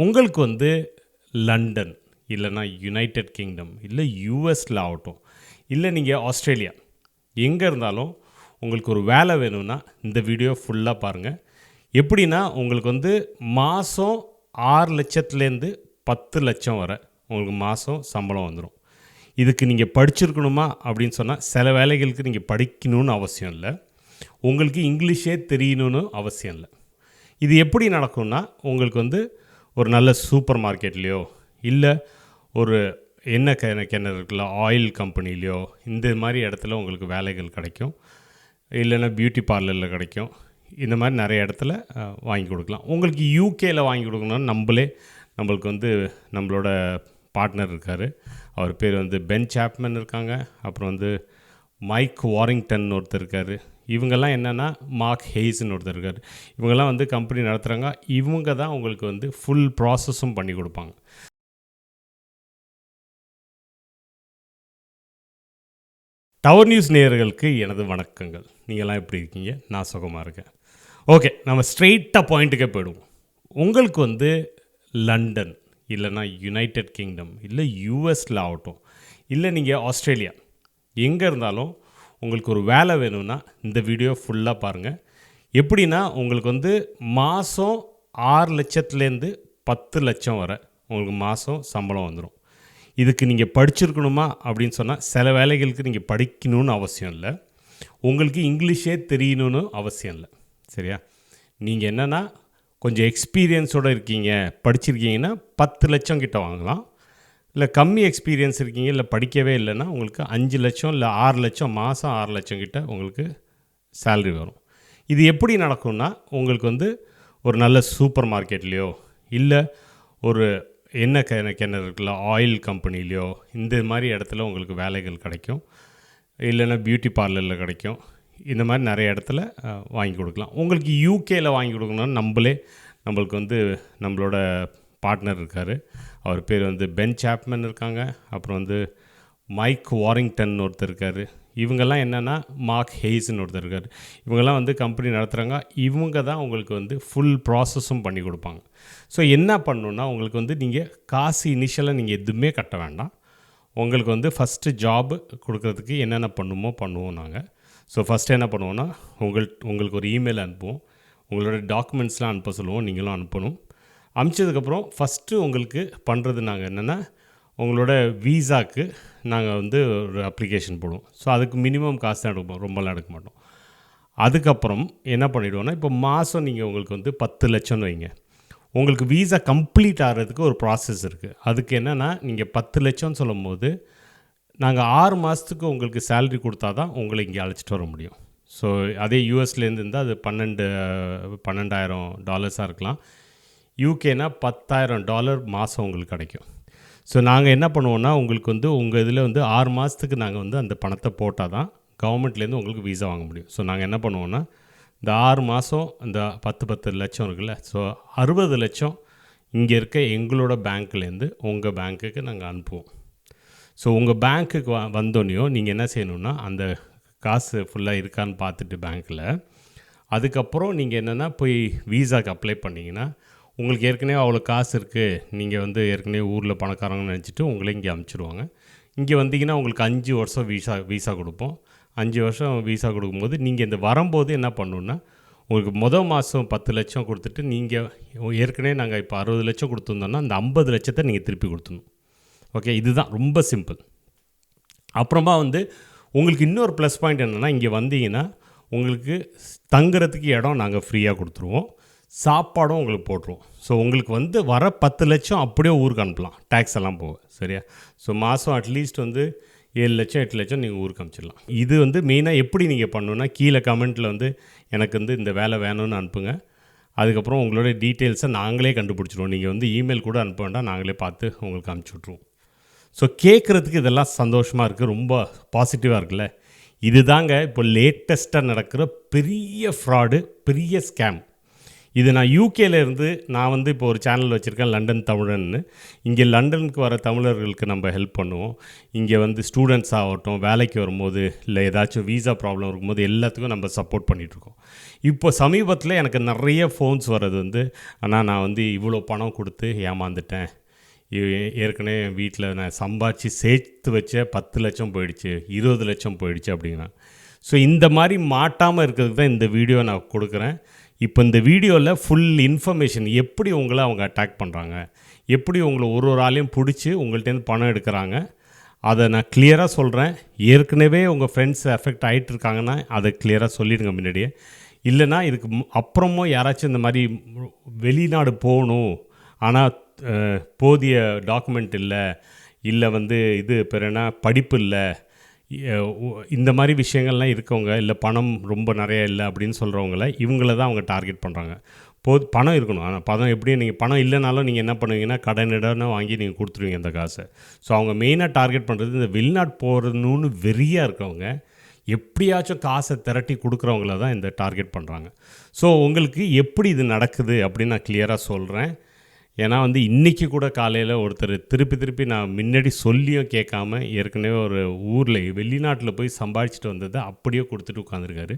உங்களுக்கு வந்து லண்டன் இல்லைன்னா யுனைடெட் கிங்டம் இல்லை யூஎஸில் ஆகட்டும் இல்லை நீங்கள் ஆஸ்திரேலியா எங்கே இருந்தாலும் உங்களுக்கு ஒரு வேலை வேணும்னா இந்த வீடியோ ஃபுல்லாக பாருங்கள் எப்படின்னா உங்களுக்கு வந்து மாதம் ஆறு லட்சத்துலேருந்து பத்து லட்சம் வரை உங்களுக்கு மாதம் சம்பளம் வந்துடும் இதுக்கு நீங்கள் படிச்சிருக்கணுமா அப்படின்னு சொன்னால் சில வேலைகளுக்கு நீங்கள் படிக்கணும்னு அவசியம் இல்லை. உங்களுக்கு இங்கிலீஷே தெரியணும்னு அவசியம் இல்லை. இது எப்படி நடக்கும்னா உங்களுக்கு வந்து ஒரு நல்ல சூப்பர் மார்க்கெட்லேயோ இல்லை ஒரு எண்ணெய் கிண கிணறு இருக்குல்ல ஆயில் கம்பெனிலேயோ இந்த மாதிரி இடத்துல உங்களுக்கு வேலைகள் கிடைக்கும். இல்லைன்னா பியூட்டி பார்லரில் கிடைக்கும். இந்த மாதிரி நிறைய இடத்துல வாங்கி கொடுக்கலாம். உங்களுக்கு யூகேயில் வாங்கி கொடுக்கணும்னா நம்மளே நம்மளுக்கு வந்து நம்மளோட பார்ட்னர் இருக்கார். அவர் பேர் வந்து பென் சாப்மன் இருக்காங்க. அப்புறம் வந்து மைக் வாரிங்டன் ஒருத்தர் இருக்கார். இவங்கெல்லாம் என்னென்னா மார்க் ஹெய்ஸ்னு ஒருத்தர் இருக்கார். இவங்கெல்லாம் வந்து கம்பெனி நடத்துகிறாங்க இவங்க தான் உங்களுக்கு வந்து ஃபுல் ப்ராசஸும் பண்ணி கொடுப்பாங்க. டவர் நியூஸ் நேயர்களுக்கு எனது வணக்கங்கள். நீங்கள்லாம் எப்படி இருக்கீங்க? நான் சுகமாக இருக்கேன். ஓகே நம்ம ஸ்ட்ரெயிட்டாக பாயிண்ட்டுக்கே போயிடுவோம். உங்களுக்கு வந்து லண்டன் இல்லைன்னா யுனைடெட் கிங்டம் இல்லை யூஎஸில் ஆகட்டும் இல்லை நீங்கள் ஆஸ்திரேலியா எங்கே இருந்தாலும் உங்களுக்கு ஒரு வேலை வேணும்னா இந்த வீடியோ ஃபுல்லாக பாருங்கள் எப்படின்னா உங்களுக்கு வந்து மாதம் ஆறு லட்சத்துலேருந்து பத்து லட்சம் வர உங்களுக்கு மாதம் சம்பளம் வந்துடும் இதுக்கு நீங்கள் படிச்சிருக்கணுமா அப்படின்னு சொன்னால் சில வேலைகளுக்கு நீங்கள் படிக்கணும்னு அவசியம் இல்லை. உங்களுக்கு இங்கிலீஷே தெரியணும்னு அவசியம் இல்லை. சரியா? நீங்கள் என்னென்னா கொஞ்சம் எக்ஸ்பீரியன்ஸோடு இருக்கீங்க படிச்சிருக்கீங்கன்னா பத்து லட்சம் கிட்ட வாங்கலாம். இல்லை கம்மி எக்ஸ்பீரியன்ஸ் இருக்கீங்க இல்லை படிக்கவே இல்லைன்னா உங்களுக்கு அஞ்சு லட்சம் இல்லை ஆறு லட்சம் மாதம் ஆறு லட்சம் கிட்ட உங்களுக்கு சேல்ரி வரும். இது எப்படி நடக்கும்னா உங்களுக்கு வந்து ஒரு நல்ல சூப்பர் மார்க்கெட்லேயோ இல்லை ஒரு என்ன கிண கிணறு இருக்குல்ல ஆயில் கம்பெனிலேயோ இந்த மாதிரி இடத்துல உங்களுக்கு வேலைகள் கிடைக்கும். இல்லைன்னா பியூட்டி பார்லரில் கிடைக்கும். இந்த மாதிரி நிறைய இடத்துல வாங்கி கொடுக்கலாம். உங்களுக்கு யூகேயில் வாங்கி கொடுக்கணும்னா நம்மளே நம்மளுக்கு வந்து நம்மளோட பார்ட்னர் இருக்கார். அவர் பேர் வந்து பென் சாப்மன் இருக்காங்க. அப்புறம் வந்து மைக் வாரிங்டன் ஒருத்தர் இருக்கார். இவங்கெல்லாம் என்னென்னா மார்க் ஹெய்ஸ்னு ஒருத்தர் இருக்கார். இவங்கெல்லாம் வந்து கம்பெனி நடத்துகிறாங்க இவங்க தான் உங்களுக்கு வந்து ஃபுல் ப்ராசஸும் பண்ணி கொடுப்பாங்க. ஸோ என்ன பண்ணணுன்னா உங்களுக்கு வந்து நீங்கள் காசு இனிஷியலாக நீங்கள் எதுவுமே கட்ட வேண்டாம். உங்களுக்கு வந்து ஃபஸ்ட்டு ஜாப் கொடுக்குறதுக்கு என்னென்ன பண்ணுமோ பண்ணுவோம் நாங்கள் ஸோ ஃபஸ்ட்டு என்ன பண்ணுவோன்னா உங்கள் உங்களுக்கு ஒரு இமெயில் அனுப்புவோம். உங்களோட டாக்குமெண்ட்ஸ்லாம் அனுப்ப சொல்லுவோம். நீங்களும் அனுப்பணும். அனுப்பிச்சதுக்கப்புறம் ஃபஸ்ட்டு உங்களுக்கு பண்ணுறது நாங்கள் என்னென்னா உங்களோட வீசாக்கு நாங்கள் வந்து ஒரு அப்ளிகேஷன் போடுவோம். ஸோ அதுக்கு மினிமம் காசு தான் எடுப்போம் ரொம்பலாம் எடுக்க மாட்டோம். அதுக்கப்புறம் என்ன பண்ணிவிடுவோன்னா இப்போ மாதம் நீங்கள் உங்களுக்கு வந்து பத்து லட்சம்னு வைங்க. உங்களுக்கு வீசா கம்ப்ளீட் ஆகிறதுக்கு ஒரு ப்ராசஸ் இருக்குது அதுக்கு என்னென்னா நீங்கள் பத்து லட்சம்னு சொல்லும்போது நாங்கள் ஆறு மாதத்துக்கு உங்களுக்கு சேலரி கொடுத்தா தான் உங்களை இங்கே அழைச்சிட்டு வர முடியும். ஸோ அதே யூஎஸ்லேருந்து இருந்தால் அது பன்னெண்டு பன்னெண்டாயிரம் டாலர்ஸாக இருக்கலாம். யூகேனா பத்தாயிரம் டாலர் மாதம் உங்களுக்கு கிடைக்கும். ஸோ நாங்கள் என்ன பண்ணுவோன்னா உங்களுக்கு வந்து உங்கள் இதில் வந்து ஆறு மாதத்துக்கு நாங்கள் வந்து அந்த பணத்தை போட்டால் தான் கவர்மெண்ட்லேருந்து உங்களுக்கு வீசா வாங்க முடியும். ஸோ நாங்கள் என்ன பண்ணுவோன்னா இந்த ஆறு மாதம் இந்த பத்து பத்து லட்சம் இருக்குல்ல ஸோ அறுபது லட்சம் இங்கே இருக்க எங்களோட பேங்க்லேருந்து உங்கள் பேங்க்குக்கு நாங்கள் அனுப்புவோம். ஸோ உங்கள் பேங்க்குக்கு வ வந்தோடனையோ நீங்கள் என்ன செய்யணுன்னா அந்த காசு ஃபுல்லாக இருக்கான்னு பார்த்துட்டு பேங்க்கில் அதுக்கப்புறம் நீங்கள் என்னென்னா போய் வீசாக்கு அப்ளை பண்ணிங்கன்னா உங்களுக்கு ஏற்கனவே அவ்வளோ காசு இருக்குது நீங்கள் வந்து ஏற்கனவே ஊரில் பணக்காரங்கன்னு நினச்சிட்டு உங்களே இங்கே அமுச்சிடுவாங்க இங்கே வந்தீங்கன்னா உங்களுக்கு அஞ்சு வருஷம் வீசா வீசா கொடுப்போம். அஞ்சு வருஷம் வீசா கொடுக்கும்போது நீங்கள் இந்த வரும்போது என்ன பண்ணணுன்னா உங்களுக்கு மொதல் மாதம் பத்து லட்சம் கொடுத்துட்டு நீங்கள் ஏற்கனவே நாங்கள் இப்போ அறுபது லட்சம் கொடுத்துருந்தோன்னா அந்த ஐம்பது லட்சத்தை நீங்கள் திருப்பி கொடுத்துணும் ஓகே? இதுதான் ரொம்ப சிம்பிள். அப்புறமா வந்து உங்களுக்கு இன்னொரு ப்ளஸ் பாயிண்ட் என்னென்னா இங்கே வந்தீங்கன்னா உங்களுக்கு தங்குறதுக்கு இடம் நாங்கள் ஃப்ரீயாக கொடுத்துருவோம். சாப்பாடும் உங்களுக்கு போட்டுருவோம் ஸோ உங்களுக்கு வந்து வர பத்து லட்சம் அப்படியே ஊருக்கு அனுப்பலாம். டேக்ஸ் எல்லாம் போக சரியா? ஸோ மாதம் அட்லீஸ்ட் வந்து ஏழு லட்சம் எட்டு லட்சம் நீங்கள் ஊருக்கு அனுப்பிச்சிடலாம். இது வந்து மெயினாக எப்படி நீங்கள் பண்ணணுன்னா கீழே கமெண்ட்டில் வந்து எனக்கு வந்து இந்த வேலை வேணும்னு அனுப்புங்க. அதுக்கப்புறம் உங்களோட டீட்டெயில்ஸை நாங்களே கண்டுபிடிச்சிடுவோம் நீங்கள் வந்து இமெயில் கூட அனுப்ப வேண்டாம். நாங்களே பார்த்து உங்களுக்கு அனுப்பிச்சி விட்ருவோம் ஸோ கேட்குறதுக்கு இதெல்லாம் சந்தோஷமாக இருக்குது ரொம்ப பாசிட்டிவாக இருக்குல்ல? இதுதாங்க இப்போ லேட்டஸ்ட்டாக நடக்கிற பெரிய ஃப்ராடு பெரிய ஸ்கேம் இது நான் யூகேலேருந்து நான் வந்து இப்போ ஒரு சேனல் வச்சுருக்கேன் லண்டன் தமிழன்னு. இங்கே லண்டனுக்கு வர தமிழர்களுக்கு நம்ம ஹெல்ப் பண்ணுவோம். இங்கே வந்து ஸ்டூடெண்ட்ஸ் ஆகட்டும் வேலைக்கு வரும்போது இல்லை ஏதாச்சும் வீசா ப்ராப்ளம் இருக்கும்போது எல்லாத்துக்கும் நம்ம சப்போர்ட் பண்ணிகிட்ருக்கோம் இப்போ சமீபத்தில் எனக்கு நிறைய ஃபோன்ஸ் வர்றது வந்து ஆனால் நான் வந்து இவ்வளோ பணம் கொடுத்து ஏமாந்துட்டேன். ஏற்கனவே என் வீட்டில் நான் சம்பாதிச்சு சேர்த்து வச்ச பத்து லட்சம் போயிடுச்சு இருபது லட்சம் போயிடுச்சு அப்படின்னா. ஸோ இந்த மாதிரி மாட்டாமல் இருக்கிறதுக்கு தான் இந்த வீடியோ நான் கொடுக்குறேன். இப்போ இந்த வீடியோவில் ஃபுல் இன்ஃபர்மேஷன் எப்படி உங்களை அவங்க அட்டாக் பண்ணுறாங்க எப்படி உங்களை ஒரு ஒரு ஆளையும் பிடிச்சி உங்கள்கிட்டேருந்து பணம் எடுக்கிறாங்க அதை நான் கிளியராக சொல்கிறேன் ஏற்கனவே உங்கள் ஃப்ரெண்ட்ஸ் எஃபெக்ட் ஆகிட்டு இருக்காங்கன்னா அதை கிளியராக சொல்லிடுங்க முன்னாடியே. இல்லைன்னா இதுக்கு அப்புறமும் யாராச்சும் இந்த மாதிரி வெளிநாடு போகணும் ஆனால் போதிய டாக்குமெண்ட் இல்லை இல்லை வந்து இது பேர் என்ன படிப்பு இல்லை இந்த மாதிரி விஷயங்கள்லாம் இருக்கவங்க இல்லை பணம் ரொம்ப நிறைய இல்லை அப்படின்னு சொல்கிறவங்கள இவங்கள தான் அவங்க டார்கெட் பண்ணுறாங்க போது பணம் இருக்கணும். ஆனால் பணம் எப்படி நீங்கள் பணம் இல்லைனாலும் நீங்கள் என்ன பண்ணுவீங்கன்னா கடன் வாங்கி நீங்கள் கொடுத்துருவீங்க இந்த காசை. ஸோ அவங்க மெயினாக டார்கெட் பண்ணுறது இந்த வெளிநாட்டு போகிறணுன்னு வெறியாக இருக்கவங்க எப்படியாச்சும் காசை திரட்டி கொடுக்குறவங்கள தான் இந்த டார்கெட் பண்ணுறாங்க ஸோ உங்களுக்கு எப்படி இது நடக்குது அப்படின்னு நான் கிளியராக சொல்கிறேன் ஏன்னா வந்து இன்றைக்கி கூட காலையில் ஒருத்தர் திருப்பி திருப்பி நான் முன்னாடி சொல்லியும் கேட்காம ஏற்கனவே ஒரு ஊரில் வெளிநாட்டில் போய் சம்பாதிச்சுட்டு வந்ததை அப்படியே கொடுத்துட்டு உட்காந்துருக்காரு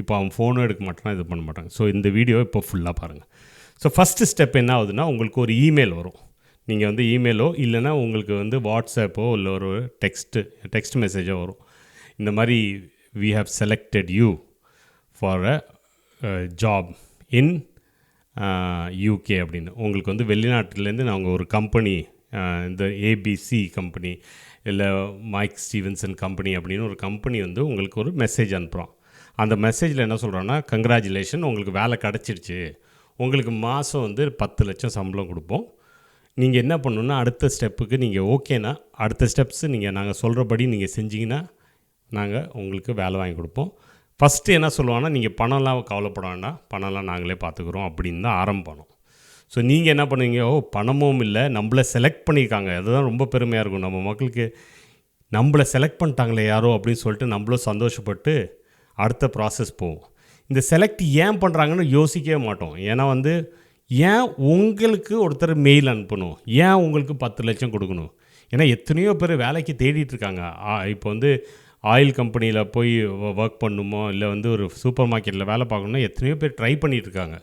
இப்போ அவன் ஃபோனும் எடுக்க மாட்டான் இது பண்ண மாட்டாங்க. ஸோ இந்த வீடியோ இப்போ ஃபுல்லாக பாருங்கள் ஸோ ஃபஸ்ட்டு ஸ்டெப் என்ன ஆகுதுன்னா உங்களுக்கு ஒரு இமெயில் வரும். நீங்கள் வந்து இமெயிலோ இல்லைன்னா உங்களுக்கு வந்து வாட்ஸ்அப்போ இல்லை ஒரு டெக்ஸ்ட்டு டெக்ஸ்ட் மெசேஜோ வரும். இந்த மாதிரி we have selected you for a job in UK அப்படின்னு. உங்களுக்கு வந்து வெளிநாட்டிலேருந்து நாங்கள் ஒரு கம்பெனி இந்த ஏபிசி கம்பெனி இல்லை மைக் ஸ்டீவன்சன் கம்பெனி அப்படின்னு ஒரு கம்பெனி வந்து உங்களுக்கு ஒரு மெசேஜ் அனுப்புகிறோம் அந்த மெசேஜில் என்ன சொல்கிறோன்னா கங்க்ராச்சுலேஷன் உங்களுக்கு வேலை கிடச்சிருச்சு. உங்களுக்கு மாதம் வந்து பத்து லட்சம் சம்பளம் கொடுப்போம். நீங்கள் என்ன பண்ணணுன்னா அடுத்த ஸ்டெப்புக்கு நீங்கள் ஓகேனா அடுத்த ஸ்டெப்ஸு நீங்கள் நாங்கள் சொல்கிறபடி நீங்கள் செஞ்சிங்கன்னா நாங்கள் உங்களுக்கு வேலை வாங்கி கொடுப்போம். ஃபஸ்ட்டு என்ன சொல்லுவாங்கன்னா நீங்கள் பணம்லாம் கவலைப்பட வேண்டாம். பணம்லாம் நாங்களே பார்த்துக்குறோம் அப்படின்னு தான் ஆரம்பிப்போம் ஸோ நீங்கள் என்ன பண்ணுவீங்க? ஓ பணமும் இல்லை. நம்மளை செலக்ட் பண்ணியிருக்காங்க அதுதான் ரொம்ப பெருமையாக இருக்கும். நம்ம மக்களுக்கு நம்மளை செலக்ட் பண்ணிட்டாங்களே யாரோ அப்படின்னு சொல்லிட்டு நம்மளும் சந்தோஷப்பட்டு அடுத்த ப்ராசஸ் போவோம். இந்த செலக்ட் ஏன் பண்ணுறாங்கன்னு யோசிக்கவே மாட்டோம். ஏன்னா வந்து ஏன் உங்களுக்கு ஒருத்தர் மெயில் அனுப்பணும்? ஏன் உங்களுக்கு பத்து லட்சம் கொடுக்கணும்? ஏன்னா எத்தனையோ பேர் வேலைக்கு தேடிட்டு இருக்காங்க. ஆ, இப்போ வந்து ஆயில் கம்பெனியில் போய் ஒர்க் பண்ணணுமோ இல்லை வந்து ஒரு சூப்பர் மார்க்கெட்டில் வேலை பார்க்கணுன்னா எத்தனையோ பேர் ட்ரை பண்ணிட்டு இருக்காங்க.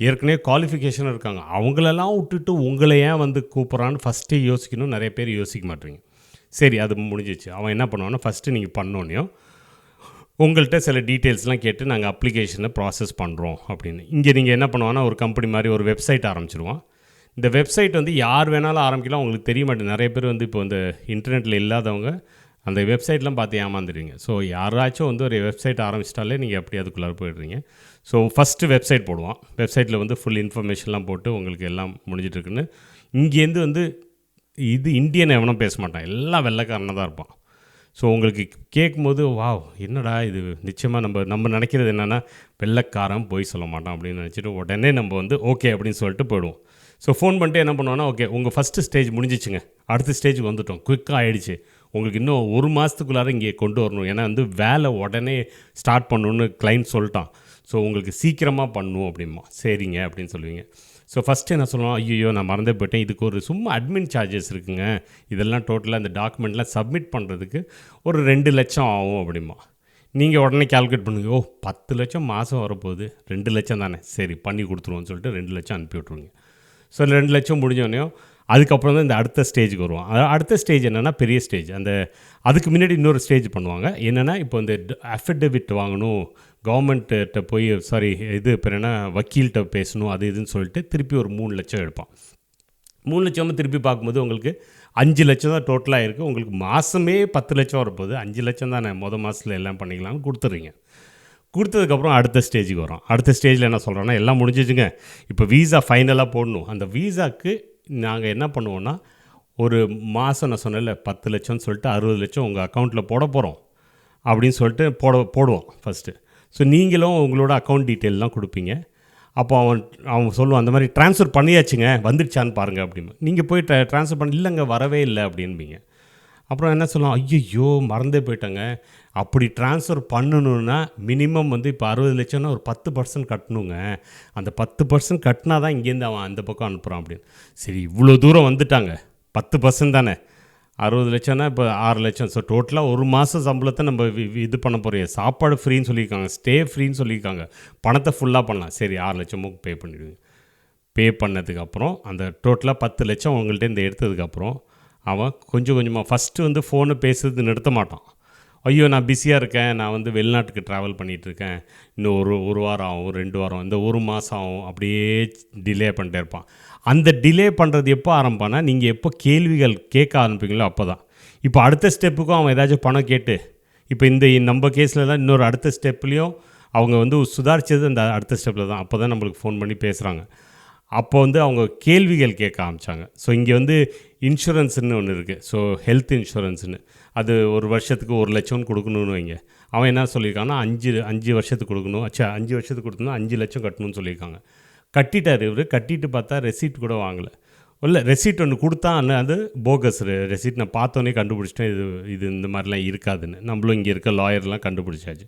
ஏற்கனவே குவாலிஃபிகேஷன் இருக்காங்க. அவங்களெல்லாம் விட்டுட்டு உங்களை ஏன் வந்து கூப்பிட்றான்னு ஃபஸ்ட்டே யோசிக்கணும் நிறைய பேர் யோசிக்க மாட்டீங்க. சரி அது முடிஞ்சிச்சு. அவன் என்ன பண்ணுவான்னா ஃபஸ்ட்டு நீங்கள் பண்ணோன்னே உங்கள்கிட்ட சில டீட்டெயில்ஸ்லாம் கேட்டு நாங்கள் அப்ளிகேஷனை ப்ராசஸ் பண்ணுறோம் அப்படின்னு. இங்கே நீங்கள் என்ன பண்ணுவான்னா ஒரு கம்பெனி மாதிரி ஒரு வெப்சைட் ஆரம்பிச்சிருவோம் இந்த வெப்சைட் வந்து யார் வேணாலும் ஆரம்பிக்கலாம். உங்களுக்கு தெரிய மாட்டேன் நிறைய பேர் வந்து இப்போ இந்த இன்டர்நெட்டில் இல்லாதவங்க அந்த வெப்சைட்லாம் பார்த்து ஏமாந்துடுவீங்க. ஸோ யாராச்சும் வந்து ஒரு வெப்சைட் ஆரம்பிச்சிட்டாலே நீங்கள் எப்படி அதுக்குள்ளார போயிடுறீங்க. ஸோ ஃபஸ்ட்டு வெப்சைட் போடுவோம். வெப்சைட்டில் வந்து ஃபுல் இன்ஃபர்மேஷன்லாம் போட்டு உங்களுக்கு எல்லாம் முடிஞ்சிட்ருக்குன்னு. இங்கேருந்து வந்து இது இந்தியன் எவனும் பேச மாட்டான். எல்லாம் வெள்ளைக்காரனாக தான் இருப்பான். ஸோ உங்களுக்கு கேட்கும்போது வாவ் என்னடா இது? நிச்சயமாக நம்ம நம்ம நினைக்கிறது என்னென்னா வெள்ளைக்காரன் போய் சொல்ல மாட்டான் அப்படின்னு நினச்சிட்டு உடனே நம்ம வந்து ஓகே அப்படின்னு சொல்லிட்டு போயிடுவோம். ஸோ ஃபோன் பண்ணிட்டு என்ன பண்ணுவோன்னா ஓகே உங்கள் ஃபஸ்ட்டு ஸ்டேஜ் முடிஞ்சிச்சுங்க. அடுத்த ஸ்டேஜுக்கு வந்துட்டோம். குயிக்காக ஆகிடுச்சு உங்களுக்கு இன்னும் ஒரு மாதத்துக்குள்ளார இங்கே கொண்டு வரணும். ஏன்னா வந்து வேலை உடனே ஸ்டார்ட் பண்ணணுன்னு கிளைண்ட் சொல்லிட்டான். ஸோ உங்களுக்கு சீக்கிரமாக பண்ணும் அப்படிமா. சரிங்க அப்படின்னு சொல்லுவீங்க. ஸோ ஃபஸ்ட்டு என்ன சொல்லுவோம் ஐயோ நான் மறந்தே போயிட்டேன். இதுக்கு ஒரு சும்மா அட்மின் சார்ஜஸ் இருக்குங்க. இதெல்லாம் டோட்டலாக இந்த டாக்குமெண்ட்லாம் சப்மிட் பண்ணுறதுக்கு ஒரு ரெண்டு லட்சம் ஆகும் அப்படிமா. நீங்கள் உடனே கால்குலேட் பண்ணுங்க. ஓ பத்து லட்சம் மாதம் வரப்போகுது. ரெண்டு லட்சம் தானே. சரி பண்ணி கொடுத்துருவோன்னு சொல்லிட்டு ரெண்டு லட்சம் அனுப்பி விட்ருவீங்க ஸோ ரெண்டு லட்சம் முடிஞ்சோடனே அதுக்கப்புறம் தான் இந்த அடுத்த ஸ்டேஜுக்கு வருவோம் அடுத்த ஸ்டேஜ் என்னென்னா பெரிய ஸ்டேஜ் அந்த அதுக்கு முன்னாடி இன்னொரு ஸ்டேஜ் பண்ணுவாங்க. என்னென்னா இப்போ இந்த அஃபிடவிட் வாங்கணும் கவர்மெண்ட்டு போய் சாரி இது இப்போ என்ன வக்கீல்கிட்ட பேசணும் அது இதுன்னு சொல்லிட்டு திருப்பி ஒரு மூணு லட்சம் எடுப்பான். மூணு லட்சம் திருப்பி பார்க்கும்போது உங்களுக்கு அஞ்சு லட்சம் தான் டோட்டலாக இருக்குது உங்களுக்கு மாதமே பத்து லட்சம் வரப்போகுது. அஞ்சு லட்சம் தானே மொதல் மாதத்தில் எல்லாம் பண்ணிக்கலாம்னு கொடுத்துட்றீங்க கொடுத்ததுக்கப்புறம் அடுத்த ஸ்டேஜுக்கு வரும். அடுத்த ஸ்டேஜில் என்ன சொல்கிறோன்னா எல்லாம் முடிஞ்சிச்சுங்க. இப்போ வீசா ஃபைனலாக போடணும். அந்த வீசாக்கு நாங்கள் என்ன பண்ணுவோன்னா ஒரு மாதம் நான் சொன்னேன்ல பத்து லட்சம்னு சொல்லிட்டு அறுபது லட்சம் உங்கள் அக்கௌண்ட்டில் போட போகிறோம் அப்படின்னு சொல்லிட்டு போட போடுவோம் ஃபஸ்ட்டு ஸோ நீங்களும் உங்களோட அக்கௌண்ட் டீட்டெயிலெலாம் கொடுப்பீங்க. அப்போ அவன் அவன் சொல்லுவான் அந்த மாதிரி ட்ரான்ஸ்ஃபர் பண்ணியாச்சுங்க வந்துடுச்சான்னு பாருங்கள் அப்படின்னு. நீங்கள் போய் ட்ரா ட்ரான்ஸ்ஃபர் பண்ண இல்லைங்க வரவே இல்லை அப்படின்பீங்க. அப்புறம் என்ன சொல்லலாம் ஐயோ மறந்தே போயிட்டேங்க. அப்படி ட்ரான்ஸ்ஃபர் பண்ணணுன்னா மினிமம் வந்து இப்போ அறுபது லட்சம்னா ஒரு பத்து பர்சன்ட் கட்டணுங்க. அந்த பத்து பர்சன்ட் கட்டினா தான் இங்கேருந்து அவன் அந்த பக்கம் அனுப்புகிறான் அப்படின்னு. சரி இவ்வளோ தூரம் வந்துட்டாங்க. பத்து பர்சன்ட் தானே. அறுபது லட்சம்னா இப்போ ஆறு லட்சம். ஸோ டோட்டலாக ஒரு மாதம் சம்பளத்தை நம்ம வி- இது பண்ண போகிறோம் சாப்பாடு ஃப்ரீன்னு சொல்லியிருக்காங்க. ஸ்டே ஃப்ரீன்னு சொல்லியிருக்காங்க. பணத்தை ஃபுல்லாக பண்ணலாம். சரி ஆறு லட்சமும் பே பண்ணிடுங்க. பே பண்ணதுக்கப்புறம் அந்த டோட்டலாக பத்து லட்சம் உங்கள்கிட்ட இந்த எடுத்ததுக்கப்புறம் அவன் கொஞ்சம் கொஞ்சமாக ஃபஸ்ட்டு வந்து ஃபோனை பேசுறது நிறுத்த மாட்டான். ஐயோ நான் பிஸியாக இருக்கேன். நான் வந்து வெளிநாட்டுக்கு ட்ராவல் பண்ணிகிட்ருக்கேன் இன்னும் ஒரு ஒரு வாரம் ஆகும் ரெண்டு வாரம் இந்த ஒரு மாதம் ஆகும். அப்படியே டிலே பண்ணிட்டே இருப்பான். அந்த டிலே பண்ணுறது எப்போ ஆரம்பிப்பானா நீங்கள் எப்போ கேள்விகள் கேட்க ஆரம்பிப்பீங்களோ அப்போ தான் இப்போ அடுத்த ஸ்டெப்புக்கும் அவன் ஏதாச்சும் பணம் கேட்டு இப்போ இந்த நம்ம கேஸ்லலாம் இன்னொரு அடுத்த ஸ்டெப்லேயும் அவங்க வந்து சுதாரிச்சது அந்த அடுத்த ஸ்டெப்பில் தான். அப்போ தான் நம்மளுக்கு ஃபோன் பண்ணி பேசுகிறாங்க அப்போ வந்து அவங்க கேள்விகள் கேட்க ஆரம்பித்தாங்க ஸோ இங்கே வந்து இன்சூரன்ஸ்னு ஒன்று இருக்குது ஸோ ஹெல்த் இன்சூரன்ஸ்னு அது ஒரு வருஷத்துக்கு ஒரு லட்சம்னு கொடுக்கணும்னு வைங்க. அவன் என்ன சொல்லியிருக்காங்கன்னா அஞ்சு அஞ்சு வருஷத்துக்கு கொடுக்கணும். அச்சா அஞ்சு வருஷத்துக்கு கொடுத்தோம்னா அஞ்சு லட்சம் கட்டணும்னு சொல்லியிருக்காங்க. கட்டிட்டார் இவர். கட்டிட்டு பார்த்தா ரெசிப்ட் கூட வாங்கலை. இல்லை ரெசிப்ட் ஒன்று கொடுத்தா அது போகஸ் ரெசிப்ட் நான் பார்த்தோன்னே கண்டுபிடிச்சிட்டேன். இது இது இந்த மாதிரிலாம் இருக்காதுன்னு. நம்மளும் இங்கே இருக்க லாயர்லாம் கண்டுபிடிச்சாச்சு.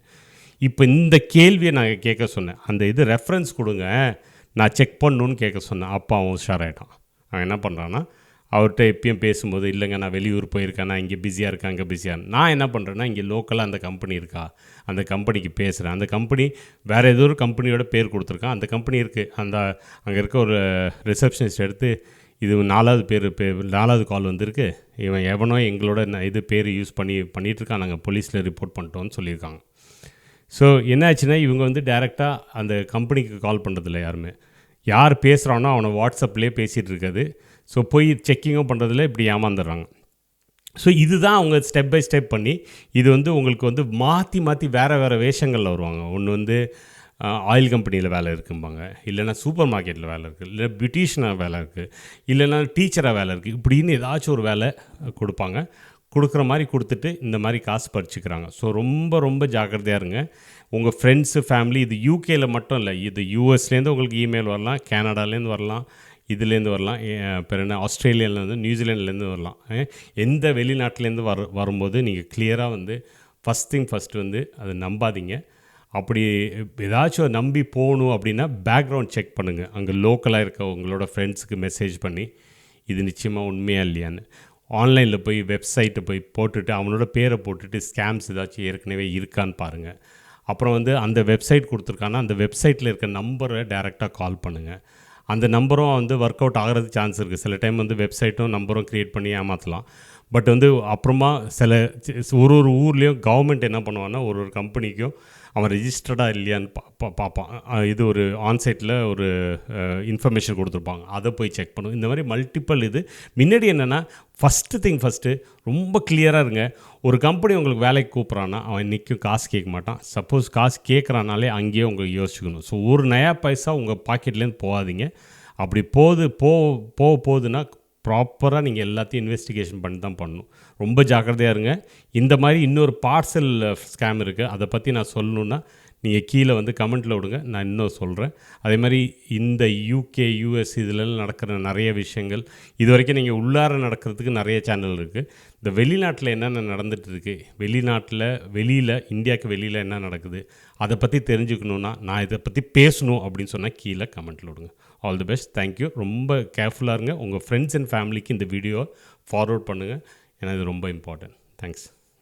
இப்போ இந்த கேள்வியை நான் கேட்க சொன்னேன். அந்த இது ரெஃபரன்ஸ் கொடுங்க. நான் செக் பண்ணணுன்னு கேட்க சொன்னேன். அப்பா அவன் உஷாராயிட்டான். அவன் என்ன பண்ணுறான்னா அவர்கிட்ட எப்பயும் பேசும்போது இல்லைங்க நான் வெளியூர் போயிருக்கேன் நான் இங்கே பிஸியாக இருக்கேன் அங்கே பிஸியாக நான் என்ன பண்ணுறேன்னா இங்கே லோக்கலாக அந்த கம்பெனி இருக்கா? அந்த கம்பெனிக்கு பேசுகிறேன் அந்த கம்பெனி வேறு ஏதோ ஒரு கம்பெனியோட பேர் கொடுத்துருக்கான் அந்த கம்பெனி இருக்குது அந்த அங்கே இருக்க ஒரு ரிசப்ஷனிஸ்ட் எடுத்து இது நாலாவது பேர் பே நாலாவது கால் வந்திருக்கு. இவன் எவனோ எங்களோட இது பேர் யூஸ் பண்ணி பண்ணிகிட்ருக்கான் நாங்கள் போலீஸில் ரிப்போர்ட் பண்ணிட்டோம்னு சொல்லியிருக்காங்க. ஸோ என்னாச்சுன்னா இவங்க வந்து டைரெக்டாக அந்த கம்பெனிக்கு கால் பண்ணுறதில்ல யாருமே. யார் பேசுகிறானோ அவனை வாட்ஸ்அப்லேயே பேசிகிட்டு இருக்காது. ஸோ போய் செக்கிங்கும் பண்ணுறதுல இப்படி ஏமாந்துடுறாங்க. ஸோ இதுதான் அவங்க ஸ்டெப் பை ஸ்டெப் பண்ணி இது வந்து உங்களுக்கு வந்து மாற்றி மாற்றி வேறு வேறு வேஷங்களில் வருவாங்க. ஒன்று வந்து ஆயில் கம்பெனியில் வேலை இருக்கும்பாங்க. இல்லைன்னா சூப்பர் மார்க்கெட்டில் வேலை இருக்குது இல்லை பியூட்டிஷனாக வேலை இருக்குது இல்லைன்னா டீச்சராக வேலை இருக்குது இப்படின்னு ஏதாச்சும் ஒரு வேலை கொடுப்பாங்க. கொடுக்குற மாதிரி கொடுத்துட்டு இந்த மாதிரி காசு பறிச்சுக்கிறாங்க. ஸோ ரொம்ப ரொம்ப ஜாக்கிரதையாக இருங்க. உங்கள் ஃப்ரெண்ட்ஸு ஃபேமிலி இது யூகேயில் மட்டும் இல்லை இது யூஎஸ்லேருந்து உங்களுக்கு இமெயில் வரலாம் கேனடாலேருந்து வரலாம் இதுலேருந்து வரலாம். பிற என்ன ஆஸ்திரேலியாவிலேருந்து நியூசிலாண்ட்லேருந்து வரலாம். எந்த வெளிநாட்டிலேருந்து வர வரும்போது நீங்கள் கிளியராக வந்து ஃபஸ்ட் திங் ஃபஸ்ட்டு வந்து அதை நம்பாதீங்க. அப்படி ஏதாச்சும் நம்பி போகணும் அப்படின்னா பேக்ரவுண்ட் செக் பண்ணுங்கள் அங்கே லோக்கலாக இருக்க உங்களோட ஃப்ரெண்ட்ஸுக்கு மெசேஜ் பண்ணி இது நிச்சயமாக உண்மையாக இல்லையான்னு. ஆன்லைனில் போய் வெப்சைட்டை போய் போட்டுட்டு அவனோட பேரை போட்டுட்டு ஸ்கேம்ஸ் ஏதாச்சும் ஏற்கனவே இருக்கான்னு பாருங்கள் அப்புறம் வந்து அந்த வெப்சைட் கொடுத்துருக்கான்னா அந்த வெப்சைட்டில் இருக்க நம்பரை டைரெக்டாக கால் பண்ணுங்கள் அந்த நம்பரும் வந்து ஒர்க் அவுட் ஆகிறது சான்ஸ் இருக்குது சில டைம் வந்து வெப்சைட்டும் நம்பரும் க்ரியேட் பண்ணி ஏமாற்றலாம் பட் வந்து அப்புறமா சில ஒரு ஒரு ஊர்லேயும் கவர்மெண்ட் என்ன பண்ணுவாங்கன்னா ஒரு ஒரு கம்பெனிக்கும் அவன் ரெஜிஸ்டர்டாக இல்லையான்னு பா பா- பார்ப்பான். இது ஒரு ஆன்சைட்டில் ஒரு இன்ஃபர்மேஷன் கொடுத்துருப்பாங்க. அதை போய் செக் பண்ணும். இந்த மாதிரி மல்டிப்பிள் இது. முன்னாடி என்னென்னா ஃபஸ்ட்டு திங் ஃபஸ்ட்டு ரொம்ப கிளியராக இருங்க. ஒரு கம்பெனி உங்களுக்கு வேலைக்கு கூப்பிட்றான்னா அவன் இன்றைக்கும் காசு கேட்க மாட்டான். சப்போஸ் காசு கேட்குறானாலே அங்கேயே உங்களுக்கு யோசிச்சுக்கணும். ஸோ ஒரு நயா பைசா உங்கள் பாக்கெட்லேருந்து போகாதீங்க. அப்படி போகுது போ போக போகுதுன்னா ப்ராப்பராக நீங்கள் எல்லாத்தையும் இன்வெஸ்டிகேஷன் பண்ணி தான் பண்ணணும். ரொம்ப ஜாக்கிரதையாக இருங்க. இந்த மாதிரி இன்னொரு பார்சல் ஸ்கேம் இருக்குது அதை பற்றி நான் சொல்லணுன்னா நீங்கள் கீழே வந்து கமெண்ட்டில் விடுங்க. நான் இன்னும் சொல்கிறேன் அதே மாதிரி இந்த யூகே யூஎஸ் இதிலெல்லாம் நடக்கிற நிறைய விஷயங்கள் இது வரைக்கும் நீங்கள் உள்ளார நடக்கிறதுக்கு நிறைய சேனல் இருக்குது இந்த வெளிநாட்டில் என்னென்ன நடந்துகிட்டு இருக்குது வெளிநாட்டில் வெளியில் இந்தியாவுக்கு வெளியில் என்ன நடக்குது? அதை பற்றி தெரிஞ்சுக்கணுன்னா நான் இதை பற்றி பேசணும் அப்படின்னு சொன்னால் கீழே கமெண்ட்டில் விடுங்க. ஆல் தி பெஸ்ட் தேங்க்யூ ரொம்ப கேர்ஃபுல்லாக இருங்க. உங்கள் ஃப்ரெண்ட்ஸ் அண்ட் ஃபேமிலிக்கு இந்த வீடியோ ஃபார்வர்ட் பண்ணுங்கள் ஏன்னா இது ரொம்ப இம்பார்ட்டன்ட் தேங்க்ஸ்